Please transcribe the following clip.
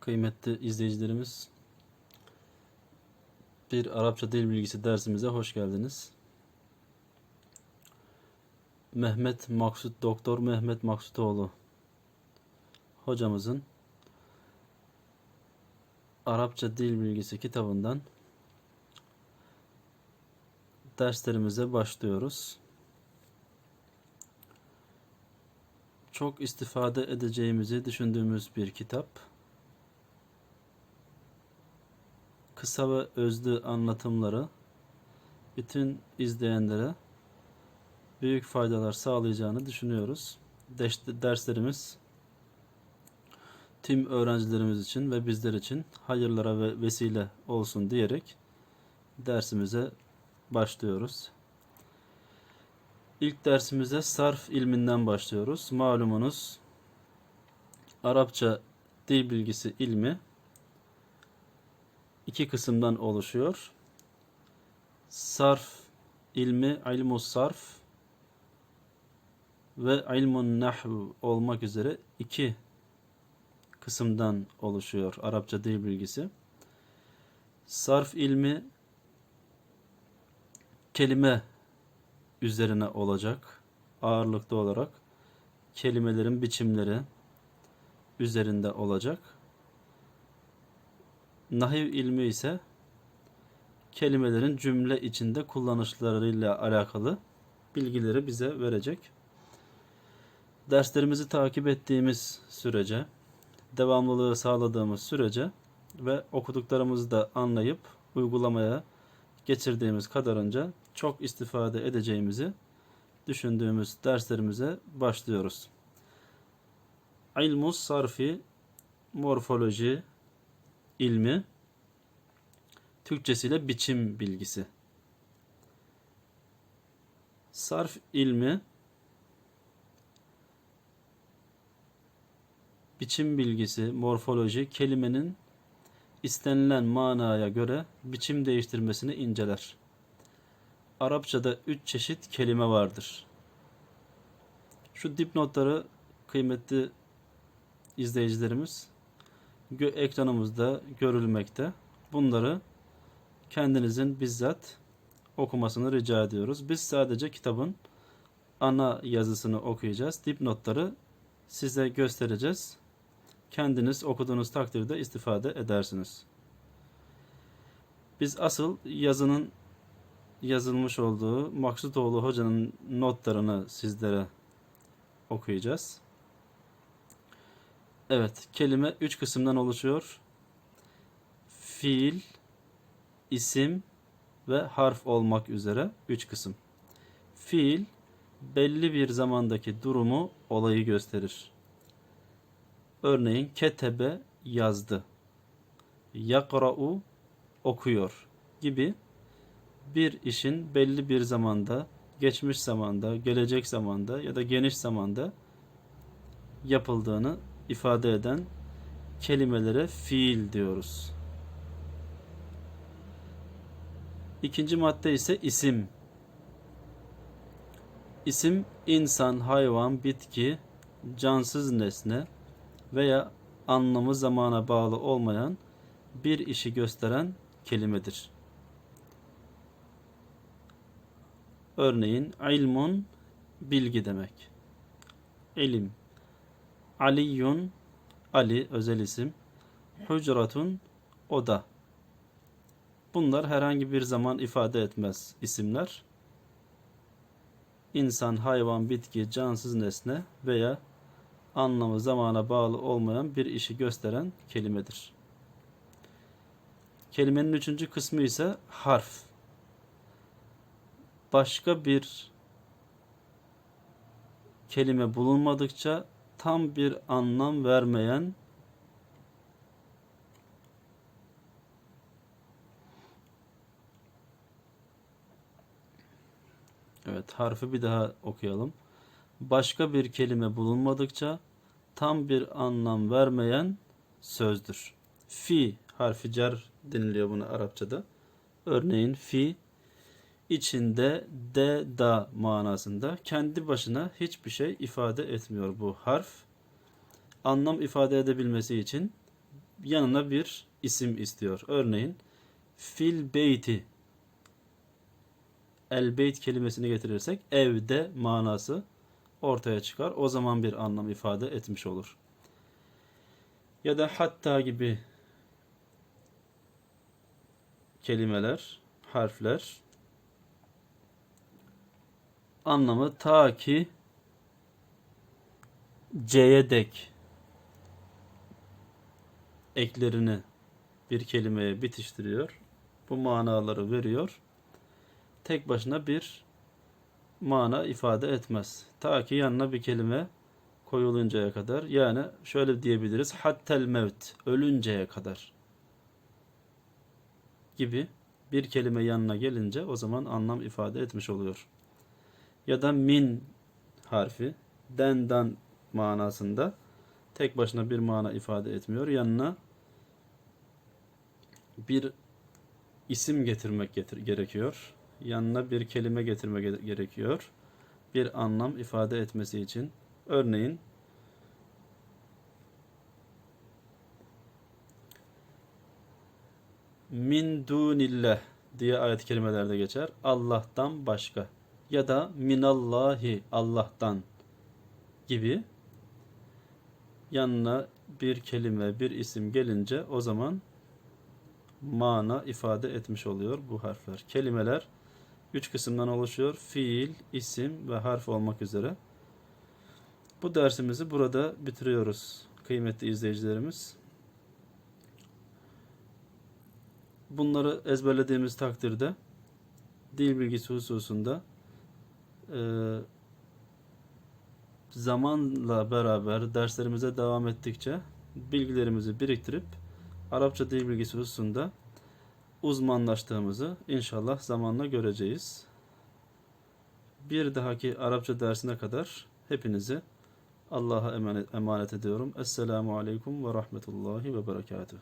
Kıymetli izleyicilerimiz, bir Arapça dil bilgisi dersimize hoş geldiniz. Mehmet Maksut, Doktor Mehmet Maksutoğlu hocamızın Arapça dil bilgisi kitabından derslerimize başlıyoruz. Çok istifade edeceğimizi düşündüğümüz bir kitap. Kısa ve özlü anlatımları bütün izleyenlere büyük faydalar sağlayacağını düşünüyoruz. Ders- Derslerimiz tüm öğrencilerimiz için ve bizler için hayırlara ve vesile olsun diyerek dersimize başlıyoruz. İlk dersimize sarf ilminden başlıyoruz. Malumunuz Arapça dil bilgisi ilmi iki kısımdan oluşuyor. Sarf ilmi, ilmus sarf ve ilmun nahv olmak üzere iki kısımdan oluşuyor Arapça dil bilgisi. Sarf ilmi kelime üzerine olacak ağırlıklı olarak kelimelerin biçimleri üzerinde olacak. Nahiv ilmi ise kelimelerin cümle içinde kullanışlarıyla alakalı bilgileri bize verecek. Derslerimizi takip ettiğimiz sürece, devamlılığı sağladığımız sürece ve okuduklarımızı da anlayıp uygulamaya geçirdiğimiz kadarınca çok istifade edeceğimizi düşündüğümüz derslerimize başlıyoruz. İlmus sarfi morfoloji ilmi Türkçesiyle biçim bilgisi. Sarf ilmi biçim bilgisi, morfoloji kelimenin istenilen manaya göre biçim değiştirmesini inceler. Arapçada üç çeşit kelime vardır. Şu dipnotları kıymetli izleyicilerimiz gö- ekranımızda görülmekte. Bunları kendinizin bizzat okumasını rica ediyoruz. Biz sadece kitabın ana yazısını okuyacağız. Dipnotları size göstereceğiz. Kendiniz okuduğunuz takdirde istifade edersiniz. Biz asıl yazının yazılmış olduğu Maksutoğlu Hoca'nın notlarını sizlere okuyacağız. Evet, kelime üç kısımdan oluşuyor. Fiil, isim ve harf olmak üzere üç kısım. Fiil, belli bir zamandaki durumu, olayı gösterir. Örneğin ketebe yazdı. Yakra'u okuyor gibi bir işin belli bir zamanda, geçmiş zamanda, gelecek zamanda ya da geniş zamanda yapıldığını ifade eden kelimelere fiil diyoruz. İkinci madde ise isim. İsim insan, hayvan, bitki, cansız nesne veya anlamı zamana bağlı olmayan bir işi gösteren kelimedir. Örneğin ilmun bilgi demek. İlim. Aliyun Ali özel isim. Hucratun oda. Bunlar herhangi bir zaman ifade etmez isimler. İnsan, hayvan, bitki, cansız nesne veya anlamı zamana bağlı olmayan bir işi gösteren kelimedir. Kelimenin üçüncü kısmı ise harf. Başka bir kelime bulunmadıkça tam bir anlam vermeyen Evet, harfi bir daha okuyalım. Başka bir kelime bulunmadıkça tam bir anlam vermeyen sözdür. Fi harfi cer deniliyor buna Arapçada. Örneğin fi içinde de da manasında kendi başına hiçbir şey ifade etmiyor bu harf. Anlam ifade edebilmesi için yanına bir isim istiyor. Örneğin fil beyti el beyt kelimesini getirirsek evde manası ortaya çıkar. O zaman bir anlam ifade etmiş olur. Ya da hatta gibi kelimeler, harfler anlamı ta ki C'ye dek eklerini bir kelimeye bitiştiriyor. Bu manaları veriyor. Tek başına bir mana ifade etmez. Ta ki yanına bir kelime koyuluncaya kadar. Yani şöyle diyebiliriz. Hattel mevt. Ölünceye kadar. Gibi bir kelime yanına gelince o zaman anlam ifade etmiş oluyor. Ya da min harfi dendan manasında tek başına bir mana ifade etmiyor. Yanına bir isim getirmek getir gerekiyor. Yanına bir kelime getirmek ge- gerekiyor. Bir anlam ifade etmesi için. Örneğin min dunillah diye ayet kelimelerde geçer. Allah'tan başka ya da minallahi Allah'tan gibi yanına bir kelime, bir isim gelince o zaman mana ifade etmiş oluyor bu harfler. Kelimeler üç kısımdan oluşuyor. Fiil, isim ve harf olmak üzere. Bu dersimizi burada bitiriyoruz kıymetli izleyicilerimiz. Bunları ezberlediğimiz takdirde dil bilgisi hususunda eee zamanla beraber derslerimize devam ettikçe bilgilerimizi biriktirip Arapça dil bilgisi hususunda uzmanlaştığımızı inşallah zamanla göreceğiz. Bir dahaki Arapça dersine kadar hepinizi Allah'a emanet, emanet ediyorum. Esselamu Aleyküm ve Rahmetullahi ve Berekatuhu.